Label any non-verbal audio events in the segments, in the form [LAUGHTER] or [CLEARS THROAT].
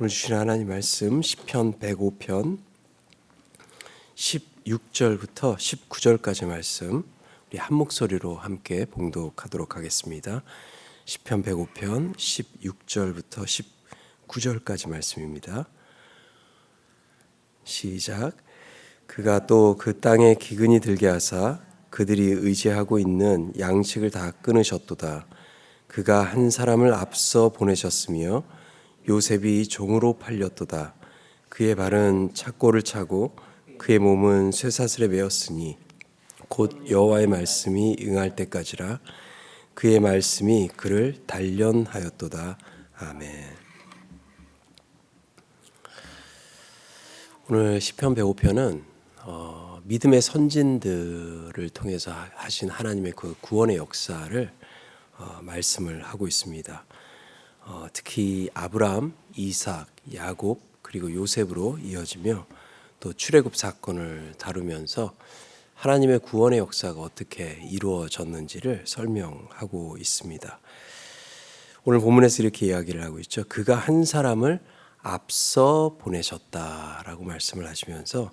오늘 주신 하나님 말씀 시편 105편 16절부터 19절까지 말씀 우리 한 목소리로 함께 봉독하도록 하겠습니다. 시편 105편 16절부터 19절까지 말씀입니다. 시작 그가 또 그 땅에 기근이 들게 하사 그들이 의지하고 있는 양식을 다 끊으셨도다. 그가 한 사람을 앞서 보내셨으며 요셉이 종으로 팔렸도다. 그의 발은 착고를 차고 그의 몸은 쇠사슬에 매었으니 곧 여호와의 말씀이 응할 때까지라 그의 말씀이 그를 단련하였도다. 아멘. 오늘 시편 105편은 어, 믿음의 선진들을 통해서 하신 하나님의 그 구원의 역사를 어, 말씀을 하고 있습니다. 어, 특히 아브라함, 이삭, 야곱 그리고 요셉으로 이어지며 또 출애굽 사건을 다루면서 하나님의 구원의 역사가 어떻게 이루어졌는지를 설명하고 있습니다. 오늘 본문에서 이렇게 이야기를 하고 있죠. 그가 한 사람을 앞서 보내셨다라고 말씀을 하시면서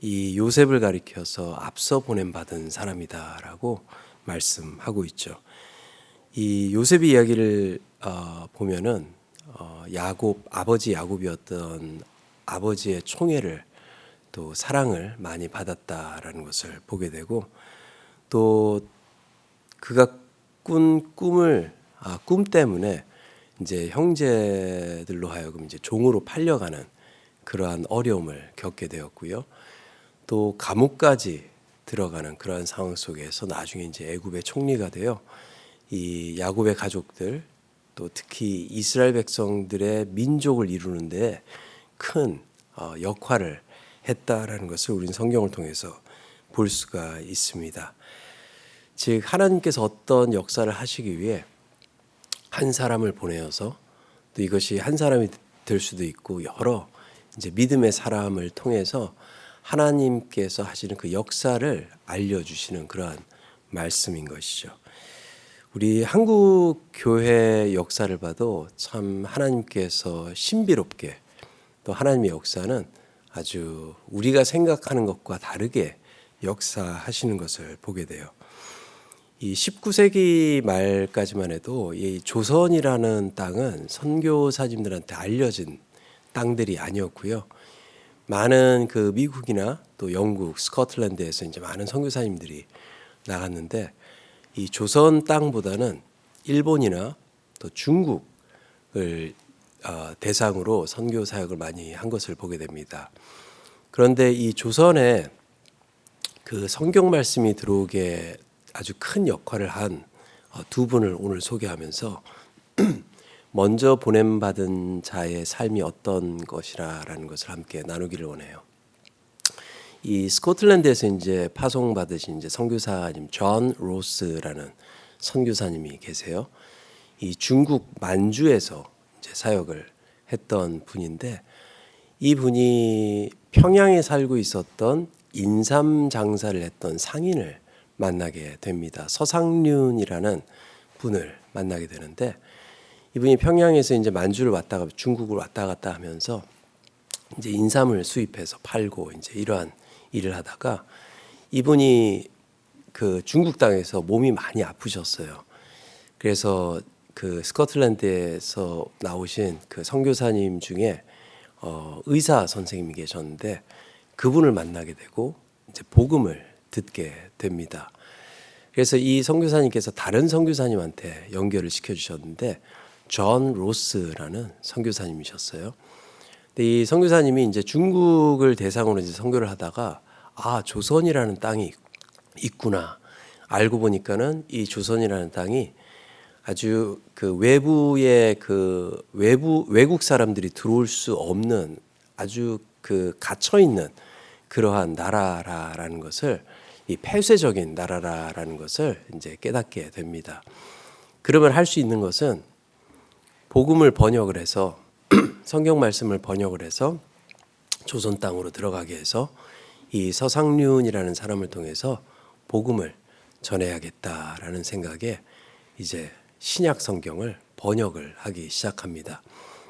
이 요셉을 가리켜서 앞서 보냄 받은 사람이다라고 말씀하고 있죠. 이 요셉의 이야기를 어, 보면은 어, 야곱 아버지 야곱이었던 아버지의 총애를 또 사랑을 많이 받았다라는 것을 보게 되고 또 그가 꾼 꿈을 아, 꿈 때문에 이제 형제들로 하여금 이제 종으로 팔려가는 그러한 어려움을 겪게 되었고요. 또 감옥까지 들어가는 그러한 상황 속에서 나중에 이제 애굽의 총리가 되어 이 야곱의 가족들 또 특히 이스라엘 백성들의 민족을 이루는데 큰 어, 역할을 했다라는 것을 우리는 성경을 통해서 볼 수가 있습니다. 즉 하나님께서 어떤 역사를 하시기 위해 한 사람을 보내어서 또 이것이 한 사람이 될 수도 있고 여러 이제 믿음의 사람을 통해서 하나님께서 하시는 그 역사를 알려주시는 그러한 말씀인 것이죠. 우리 한국 교회 역사를 봐도 참 하나님께서 신비롭게 또 하나님의 역사는 아주 우리가 생각하는 것과 다르게 역사하시는 것을 보게 돼요. 이 19세기 말까지만 해도 이 조선이라는 땅은 선교사님들한테 알려진 땅들이 아니었고요. 많은 그 미국이나 또 영국, 스코틀랜드에서 이제 많은 선교사님들이 나갔는데 이 조선 땅보다는 일본이나 또 중국을 어, 대상으로 선교 사역을 많이 한 것을 보게 됩니다. 그런데 이 조선에 그 성경 말씀이 들어오게 아주 큰 역할을 한두 어, 분을 오늘 소개하면서 [CLEARS THROAT] 먼저 보냄 받은 자의 삶이 어떤 것이라라는 것을 함께 나누기를 원해요. 이 스코틀랜드에서 이제 파송 받으신 이제 선교사님 존 로스라는 선교사님이 계세요. 이 중국 만주에서 이제 사역을 했던 분인데 이 분이 평양에 살고 있었던 인삼 장사를 했던 상인을 만나게 됩니다. 서상륜이라는 분을 만나게 되는데 이분이 평양에서 이제 만주를 왔다가 중국을 왔다 갔다 하면서 이제 인삼을 수입해서 팔고 이제 이러한 일을 하다가 이분이 그 중국 땅에서 몸이 많이 아프셨어요. 그래서 그 스코틀랜드에서 나오신 그 선교사님 중에 어, 의사 선생님이 계셨는데 그분을 만나게 되고 이제 복음을 듣게 됩니다. 그래서 이 선교사님께서 다른 선교사님한테 연결을 시켜 주셨는데 존 로스라는 선교사님이셨어요. 근데 이 선교사님이 이제 중국을 대상으로 이제 선교를 하다가 아 조선이라는 땅이 있구나 알고 보니까는 이 조선이라는 땅이 아주 그 외부의 그 외부 외국 사람들이 들어올 수 없는 아주 그 갇혀 있는 그러한 나라라라는 것을 이 폐쇄적인 나라라라는 것을 이제 깨닫게 됩니다. 그러면 할 수 있는 것은 복음을 번역을 해서 [CLEARS THROAT] 성경 말씀을 번역을 해서 조선 땅으로 들어가게 해서 이 서상륜이라는 사람을 통해서 복음을 전해야겠다라는 생각에 이제 신약 성경을 번역을 하기 시작합니다.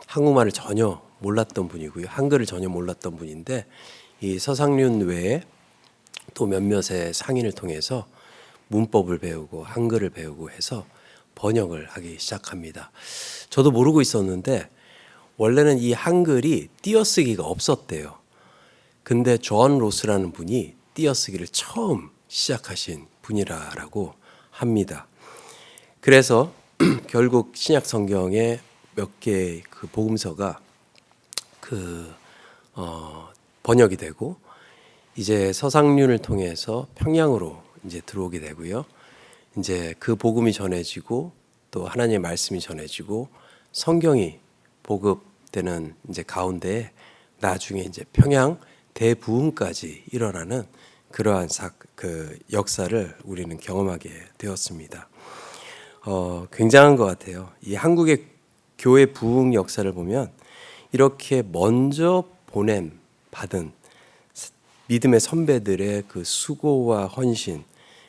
한국말을 전혀 몰랐던 분이고요. 한글을 전혀 몰랐던 분인데 이 서상륜 외에 또 몇몇의 상인을 통해서 문법을 배우고 한글을 배우고 해서 번역을 하기 시작합니다. 저도 모르고 있었는데 원래는 이 한글이 띄어쓰기가 없었대요. 근데 존 로스라는 분이 띄어쓰기를 처음 시작하신 분이라고 합니다. 그래서 [CLEARS THROAT] 결국 신약 성경에 몇 개의 그 복음서가 그 어, 번역이 되고 이제 서상륜을 통해서 평양으로 이제 들어오게 되고요. 이제 그 복음이 전해지고 또 하나님의 말씀이 전해지고 성경이 보급되는 이제 가운데 나중에 이제 평양 대부흥까지 일어나는 그러한 사, 그 역사를 우리는 경험하게 되었습니다. 어, 굉장한 것 같아요. 이 한국의 교회 부흥 역사를 보면 이렇게 먼저 보냄 받은 믿음의 선배들의 그 수고와 헌신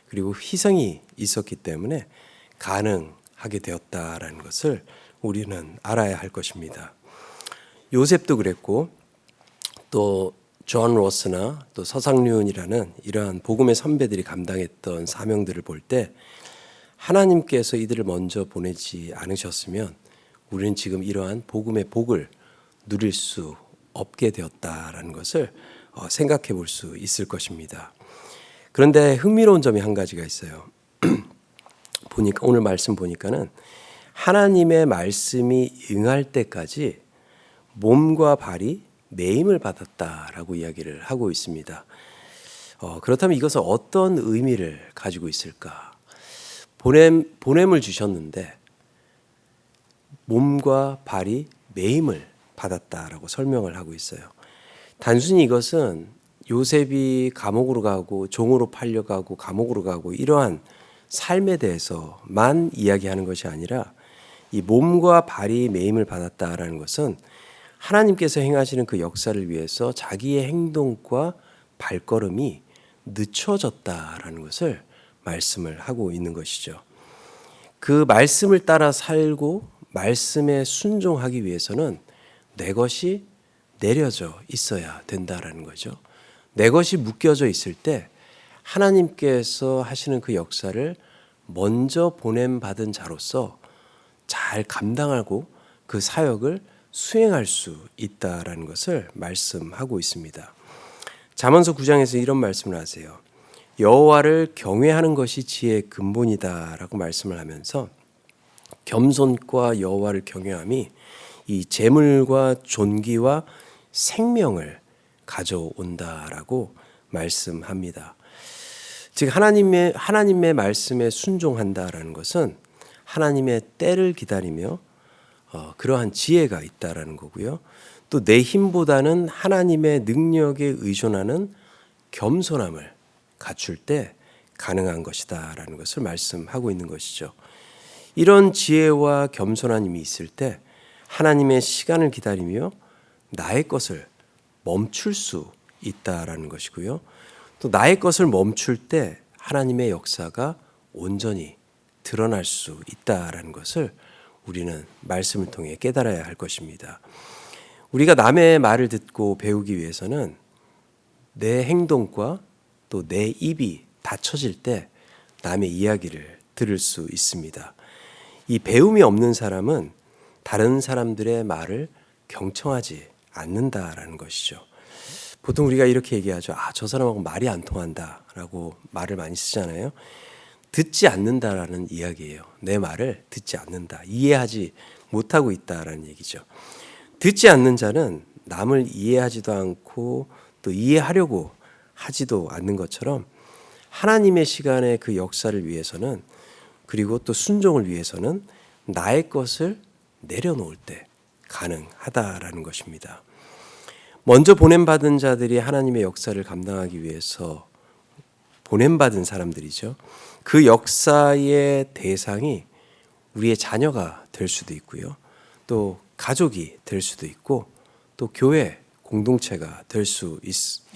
그리고 희생이 있었기 때문에 가능하게 되었다라는 것을 우리는 알아야 할 것입니다. 요셉도 그랬고 또 존 로스나 또 서상륜이라는 이러한 복음의 선배들이 감당했던 사명들을 볼 때 하나님께서 이들을 먼저 보내지 않으셨으면 우리는 지금 이러한 복음의 복을 누릴 수 없게 되었다라는 것을 어, 생각해 볼 수 있을 것입니다. 그런데 흥미로운 점이 한 가지가 있어요. [CLEARS THROAT] 보니까 오늘 말씀 보니까는 하나님의 말씀이 응할 때까지 몸과 발이 매임을 받았다라고 이야기를 하고 있습니다. 어, 그렇다면 이것은 어떤 의미를 가지고 있을까? 보냄, 보냄을 주셨는데 몸과 발이 매임을 받았다라고 설명을 하고 있어요. 단순히 이것은 요셉이 감옥으로 가고 종으로 팔려가고 감옥으로 가고 이러한 삶에 대해서만 이야기하는 것이 아니라 이 몸과 발이 매임을 받았다라는 것은 하나님께서 행하시는 그 역사를 위해서 자기의 행동과 발걸음이 늦춰졌다라는 것을 말씀을 하고 있는 것이죠. 그 말씀을 따라 살고 말씀에 순종하기 위해서는 내 것이 내려져 있어야 된다라는 거죠. 내 것이 묶여져 있을 때 하나님께서 하시는 그 역사를 먼저 보냄 받은 자로서 잘 감당하고 그 사역을 수행할 수 있다라는 것을 말씀하고 있습니다. 잠언서 9장에서 이런 말씀을 하세요. 여호와를 경외하는 것이 지혜의 근본이다라고 말씀을 하면서 겸손과 여호와를 경외함이 이 재물과 존귀와 생명을 가져온다라고 말씀합니다. 즉 하나님의 하나님의 말씀에 순종한다라는 것은 하나님의 때를 기다리며 어, 그러한 지혜가 있다라는 거고요. 또 내 힘보다는 하나님의 능력에 의존하는 겸손함을 갖출 때 가능한 것이다라는 것을 말씀하고 있는 것이죠. 이런 지혜와 겸손함이 있을 때 하나님의 시간을 기다리며 나의 것을 멈출 수 있다라는 것이고요. 또 나의 것을 멈출 때 하나님의 역사가 온전히 드러날 수 있다라는 것을 우리는 말씀을 통해 깨달아야 할 것입니다. 우리가 남의 말을 듣고 배우기 위해서는 내 행동과 또 내 입이 닫혀질 때 남의 이야기를 들을 수 있습니다. 이 배움이 없는 사람은 다른 사람들의 말을 경청하지 않는다라는 것이죠. 보통 우리가 이렇게 얘기하죠. 아, 저 사람하고 말이 안 통한다 라고 말을 많이 쓰잖아요. 듣지 않는다라는 이야기예요. 내 말을 듣지 않는다. 이해하지 못하고 있다라는 얘기죠. 듣지 않는 자는 남을 이해하지도 않고 또 이해하려고 하지도 않는 것처럼 하나님의 시간의 그 역사를 위해서는 그리고 또 순종을 위해서는 나의 것을 내려놓을 때 가능하다라는 것입니다. 먼저 보냄받은 자들이 하나님의 역사를 감당하기 위해서 보냄받은 사람들이죠. 그 역사의 대상이 우리의 자녀가 될 수도 있고요. 또 가족이 될 수도 있고 또 교회 공동체가 될 수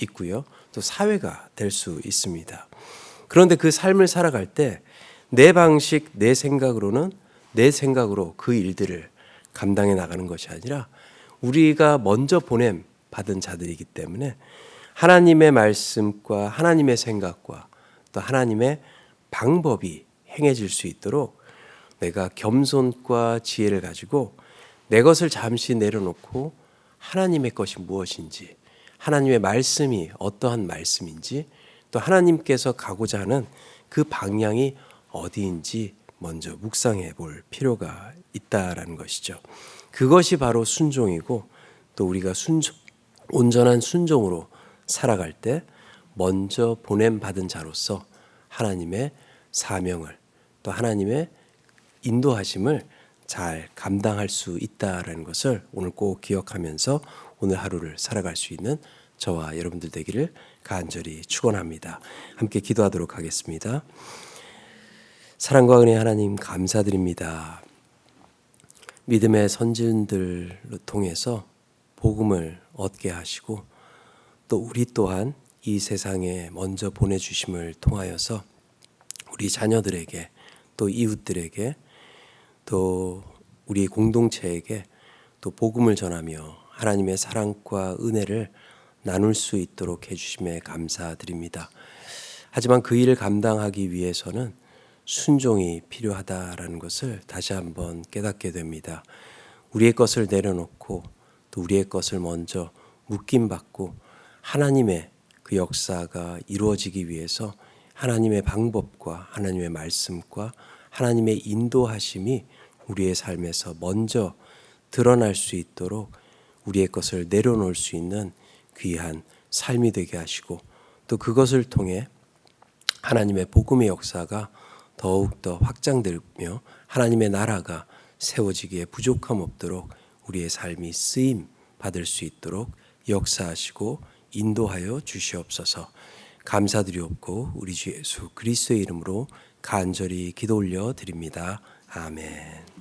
있고요. 또 사회가 될 수 있습니다. 그런데 그 삶을 살아갈 때 내 방식, 내 생각으로는 내 생각으로 그 일들을 감당해 나가는 것이 아니라 우리가 먼저 보냄 받은 자들이기 때문에 하나님의 말씀과 하나님의 생각과 또 하나님의 방법이 행해질 수 있도록 내가 겸손과 지혜를 가지고 내 것을 잠시 내려놓고 하나님의 것이 무엇인지 하나님의 말씀이 어떠한 말씀인지 또 하나님께서 가고자 하는 그 방향이 어디인지 먼저 묵상해 볼 필요가 있다라는 것이죠. 그것이 바로 순종이고 또 우리가 순종 온전한 순종으로 살아갈 때 먼저 보냄 받은 자로서 하나님의 사명을 또 하나님의 인도하심을 잘 감당할 수 있다라는 것을 오늘 꼭 기억하면서 오늘 하루를 살아갈 수 있는 저와 여러분들 되기를 간절히 축원합니다. 함께 기도하도록 하겠습니다. 사랑과 은혜 하나님 감사드립니다. 믿음의 선진들을 통해서 복음을 얻게 하시고 또 우리 또한 이 세상에 먼저 보내주심을 통하여서 우리 자녀들에게 또 이웃들에게 또 우리 공동체에게 또 복음을 전하며 하나님의 사랑과 은혜를 나눌 수 있도록 해주심에 감사드립니다. 하지만 그 일을 감당하기 위해서는 순종이 필요하다라는 것을 다시 한번 깨닫게 됩니다. 우리의 것을 내려놓고 또 우리의 것을 먼저 묶임 받고 하나님의 그 역사가 이루어지기 위해서 하나님의 방법과 하나님의 말씀과 하나님의 인도하심이 우리의 삶에서 먼저 드러날 수 있도록 우리의 것을 내려놓을 수 있는 귀한 삶이 되게 하시고 또 그것을 통해 하나님의 복음의 역사가 더욱더 확장되며 하나님의 나라가 세워지기에 부족함 없도록 우리의 삶이 쓰임 받을 수 있도록 역사하시고 인도하여 주시옵소서. 감사드리옵고 우리 주 예수 그리스도의 이름으로 간절히 기도 올려 드립니다. 아멘.